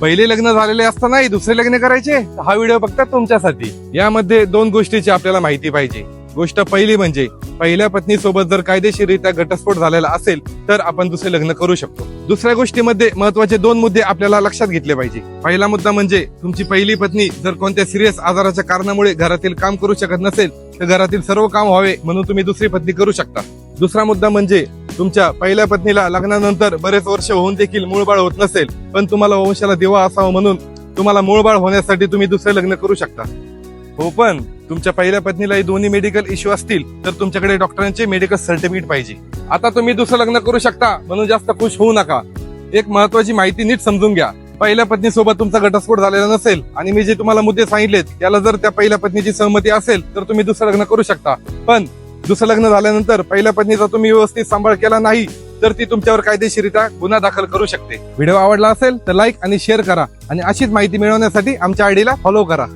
पहिले लग्न झालेले असतानाही दुसरे लग्न करायचे? हा व्हिडिओ फक्त तुमच्यासाठी. यामध्ये दोन गोष्टीची आपल्याला माहिती पाहिजे. गोष्ट पहिली म्हणजे पहिल्या पत्नी सोबत जर कायदेशीरित्या घटस्फोट झालेला असेल तर आपण दुसरे लग्न करू शकतो. दुसऱ्या गोष्टीमध्ये महत्त्वाचे दोन मुद्दे आपल्याला लक्षात घेतले पाहिजे. पहिला मुद्दा म्हणजे तुमची पहिली पत्नी जर कोणत्या सिरियस आजाराच्या कारणामुळे घरातील काम करू शकत नसेल तर घरातील सर्व काम व्हावे म्हणून तुम्ही दुसरी पत्नी करू शकता. दुसरा मुद्दा म्हणजे तुमच्या पहिल्या पत्नीला लग्नानंतर बरेच वर्ष होऊन देखील मूळबाळ होत नसेल पण तुम्हाला वंशाला दिवा असावा म्हणून तुम्हाला मूळबाळ होण्यासाठी तुम्ही दुसरे लग्न करू शकता. हो पण तुमच्या पहिल्या पत्नीलाही दोन्ही मेडिकल इश्यू असतील तर तुमच्याकडे डॉक्टरांचे मेडिकल सर्टिफिकेट पाहिजे. आता तुम्ही दुसरं लग्न करू शकता म्हणून जास्त खुश होऊ नका. एक महत्वाची माहिती नीट समजून घ्या. पहिल्या पत्नीसोबत तुमचा घटस्फोट झालेला नसेल आणि मी जे तुम्हाला मुद्दे सांगितलेत त्याला जर त्या पहिल्या पत्नीची सहमती असेल तर तुम्ही दुसरं लग्न करू शकता. पण दुसरं लग्न झाल्यानंतर पहिल्या पत्नीचा तुम्ही व्यवस्थित सांभाळ केला नाही तर ती तुमच्यावर कायदेशीरित्या गुन्हा दाखल करू शकते. व्हिडिओ आवडला असेल तर लाईक आणि शेअर करा. आणि अशीच माहिती मिळवण्यासाठी आमच्या आयडीला फॉलो करा.